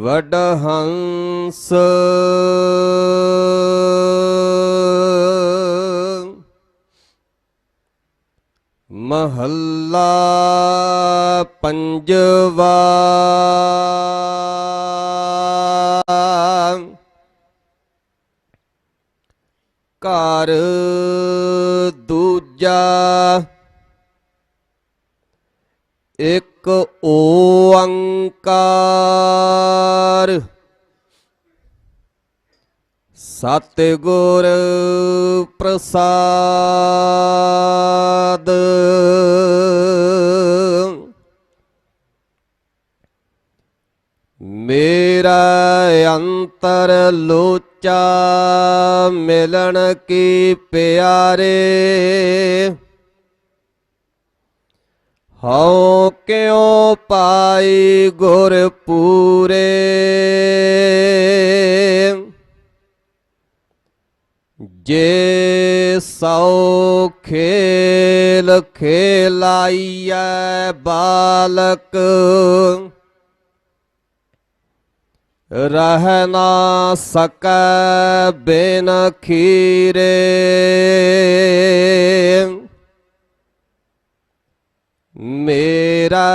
ਵਡ ਹੰਸ। ਮਹੱਲਾ ਪੰਜਵਾ। ਘਰ ਦੂਜਾ। ਇੱਕ ਓੰਕਾਰ। ਸਤਿਗੁਰ ਪ੍ਰਸਾਦ। ਮੇਰਾ ਅੰਤਰ ਲੋਚਾ ਮਿਲਣ ਕੀ ਪਿਆਰੇ? ਹਉ ਕਿਉ ਪਾਈ ਗੁਰ ਪੂਰੇ ਜੇ ਸੌ ਖੇਲ ਖੇਲਾਈਐ ਬਾਲਕ ਰਹਿ ਨਾ ਸਕੈ ਬਿਨ ਖੀਰੇ ਮੇਰਾ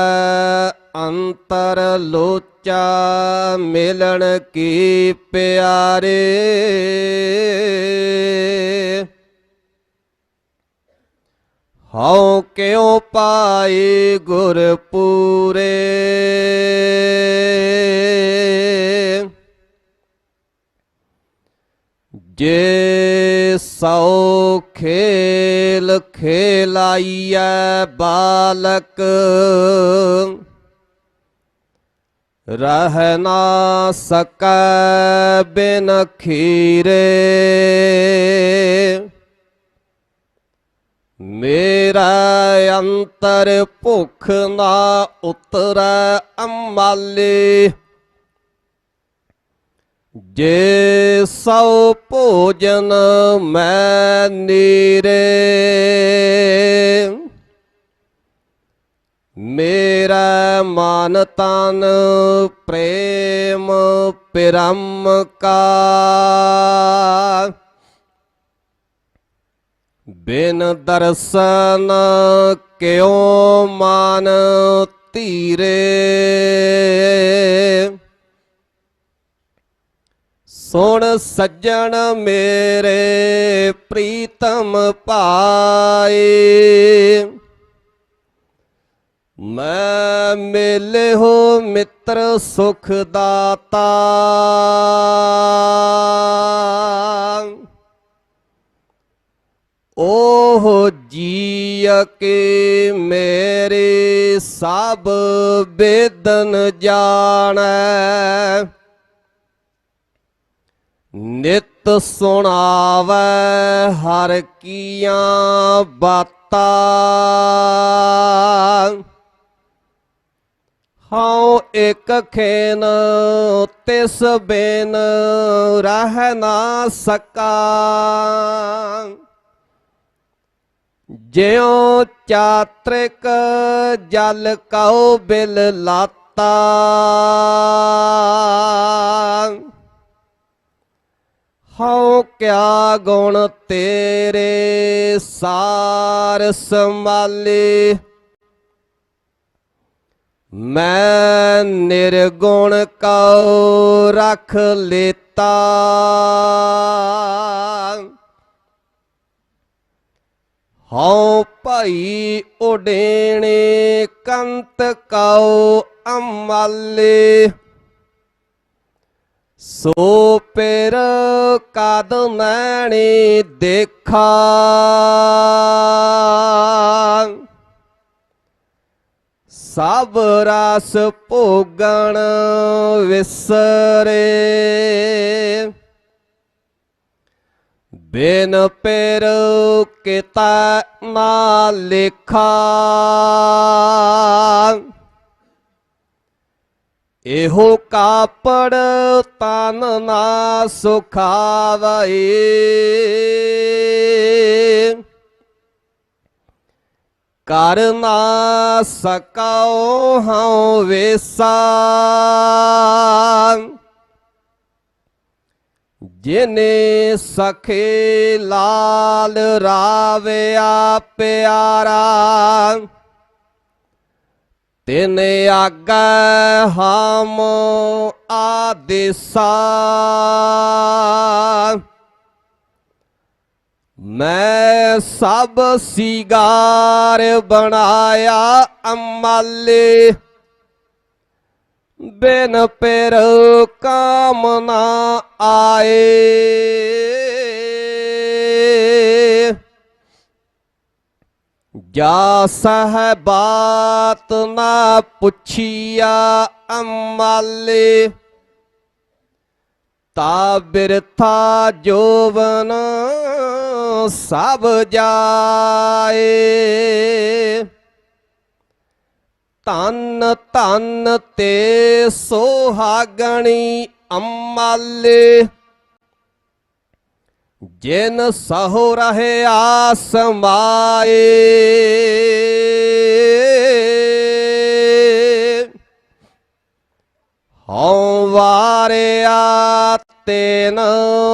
ਅੰਤਰ ਲੋਚਾ ਮਿਲਣ ਕੀ ਪਿਆਰੇ? ਹਉ ਕਿਉ ਪਾਈ ਗੁਰ ਪੂਰੇ ਜੇ ਸੌ ਖੇਲ ਖੇਲਾਈਐ ਬਾਲਕ। ਰਹਿ ਨਾ ਸਕੈ ਬਿਨ ਖੀਰੇ। ਮੇਰਾ ਅੰਤਰ ਭੁਖ ਨਾ ਉਤਰੈ ਅੰਮਾਲੇ ਜੇ ਸਉ ਭੋਜਨ ਮੈਂ ਨੀਰੇ, ਮੇਰਾ ਮਨ ਤਨ ਪ੍ਰੇਮ ਪਿਰਮ ਕਾ। ਬਿਨ ਦਰਸ਼ਨ ਕਿਉ ਮਨ ਧੀਰੇ? ਸੁਣ ਸੱਜਣ ਮੇਰੇ ਪ੍ਰੀਤਮ ਭਾਏ ਮੈਂ ਮਿਲੇ ਹੋ ਮਿੱਤਰ ਸੁਖ ਦਾਤਾ। ਓਹ ਜੀ ਕੇ ਮੇਰੇ ਸਭ ਬੇਦਨ ਜਾਣੈ। ਨਿਤ ਸੁਣਾਵੈ ਹਰ ਕੀਆਂ ਬਾਤਾਂ। ਹਉ ਇਕ ਖੇਨ ਤਿਸ ਬਿਨ ਰਹਿ ਨਾ ਸਕਾ। ਜਿਉ ਚਾਤ੍ਰਿਕ ਜਲ ਕਉ ਬਿਲ ਲਾਤਾ। ਹਉ ਕਿਆ ਗੁਣ ਤੇਰੇ ਸਾਰ ਸੰਭਾਲੇ। ਮੈਂ ਨਿਰਗੁਣ ਕਉ ਰਖ ਲੇਤਾ। ਹਉ ਭਾਈ ਉਡੇਣੇ ਕੰਤ ਕਉ ਅਮਾਲੇ। ਸੋ ਪਿਰ ਕਦ ਮੈਣੀ ਦੇਖਾ। ਸਭ ਰਸ ਭੋਗਣ ਵਿਸਰੇ। ਬਿਨ ਪਿਰ ਕਿਤਾ ਨਾ ਲਿਖਾ। ਇਹੋ ਕਾਪੜ ਤਨ ਨਾ ਸੁਖਾਵਈ ਕਰ ਨਾ ਸਕਾਉ ਹਉ ਵੇਸਾ। ਜਿਨੇ ਸਖੇ ਲਾਲ ਰਾਵਿਆ ਪਿਆਰਾ। ਤਿਨ ਆਗੈ ਹਮ ਆਦੇਸਾ। ਮੈਂ ਸਭ ਸਿਗਾਰ ਬਣਾਇਆ ਅਮਲੇ। ਬਿਨ ਪੇਰ ਕਾਮ ਨਾ ਆਏ। ਜਾ ਸਹਬਾਤ ਨਾ ਪੁੱਛਿਆ ਅਮਲੇ ਤਾ ਬਿਰਥਾ ਜੋਵਨ ਸਭ ਜਾਏ। ਤਨ ਤਨ ਤੇ ਸੋਹਾਗਣੀ ਅੰਮਾਲੇ ਜਿਨ ਸਹੁ ਰਹੇ ਆਸਮਾਏ ਹਉ ਵਾਰਿਆ ਤੈਨ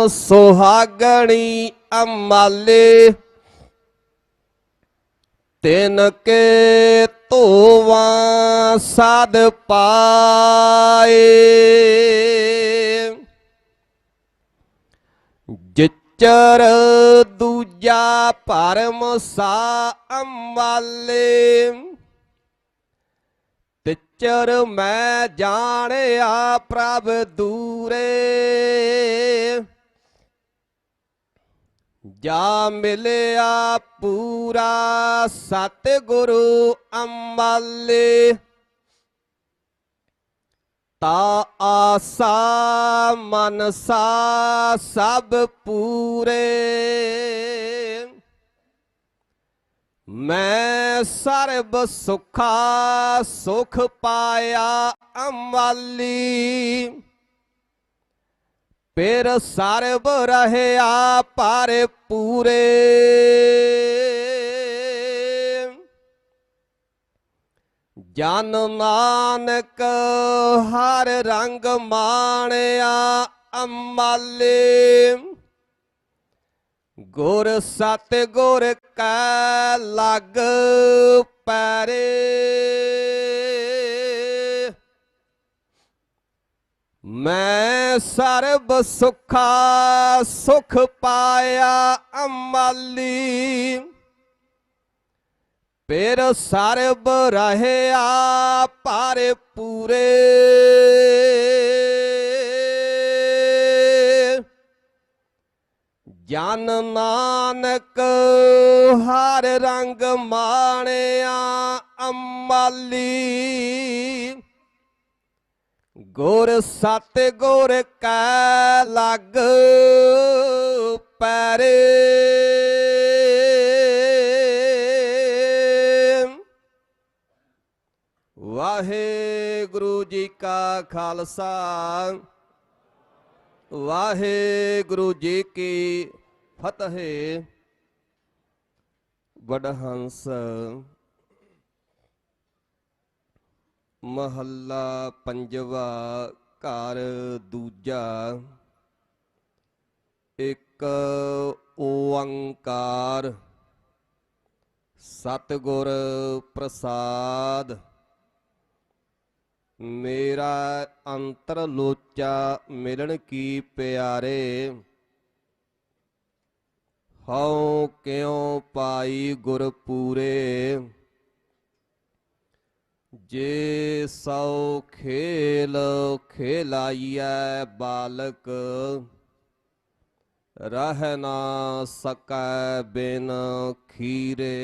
ਸੁਹਾਗਣੀ ਅਮਾਲੇ। ਤਿਨ ਕੇ ਧੋਵਾਂ ਸਦ ਪਾਏ। ਜਿਚਰ ਦੂਜਾ ਪਰਮ ਸਾ ਅੰਮਾਲੇ ਤਿਚਰ ਮੈਂ ਜਾਣਿਆ ਪ੍ਰਭ ਦੂਰੇ। ਜਾ ਮਿਲਿਆ ਪੂਰਾ ਸਤਿਗੁਰੂ ਗੁਰੂ ਤਾ ਆਸਾ ਮਨਸਾ ਸਭ ਪੂਰੇ। ਮੈਂ ਸਰਬ ਸੁਖਾ ਸੁਖ ਪਾਇਆ ਅਮਾਲੀ। ਫਿਰ ਸਰਬ ਰਹਿਆ ਪਰ ਪੂਰੇ। ਜਨ ਨਾਨਕ ਹਰ ਰੰਗ ਮਾਣਿਆ ਅਮਾਲੇ। ਗੁਰ ਸਤ ਗੁਰ ਕੈ ਲਗ ਪੈਰੇ। ਮੈਂ ਸਰਬ ਸੁਖਾ ਸੁਖ ਪਾਇਆ ਅਮਾਲੀ। ਫਿਰ ਸਰਬ ਰਹਿਆ ਪਰ ਪੂਰੇ। ਜਨ ਨਾਨਕ ਹਰ ਰੰਗ ਮਾਣਿਆ ਅਮਾਲੀ ਗੁਰ ਸਤ ਗੁਰ ਕੈ ਲਗ ਪੈਰੇ। ਵਾਹਿਗੁਰੂ ਜੀ ਕਾ ਖਾਲਸਾ। ਵਾਹਿਗੁਰੂ ਜੀ ਕੀ ਫਤਿਹ। ਵਡਹੰਸ ਮਹੱਲਾ ਪੰਜਵਾ ਘਰ ਦੂਜਾ। ਇੱਕ ਓੰਕਾਰ ਸਤਿਗੁਰ ਪ੍ਰਸਾਦ। ਮੇਰਾ ਅੰਤਰ ਲੋਚਾ ਮਿਲਣ ਕੀ ਪਿਆਰੇ? ਹਉ ਕਿਉ ਪਾਈ ਗੁਰ ਪੂਰੇ? ਜੇ ਸੌ ਖੇਲ ਖੇਲਾਈਐ ਬਾਲਕ, ਰਹਿ ਨਾ ਸਕੈ ਬਿਨ ਖੀਰੇ।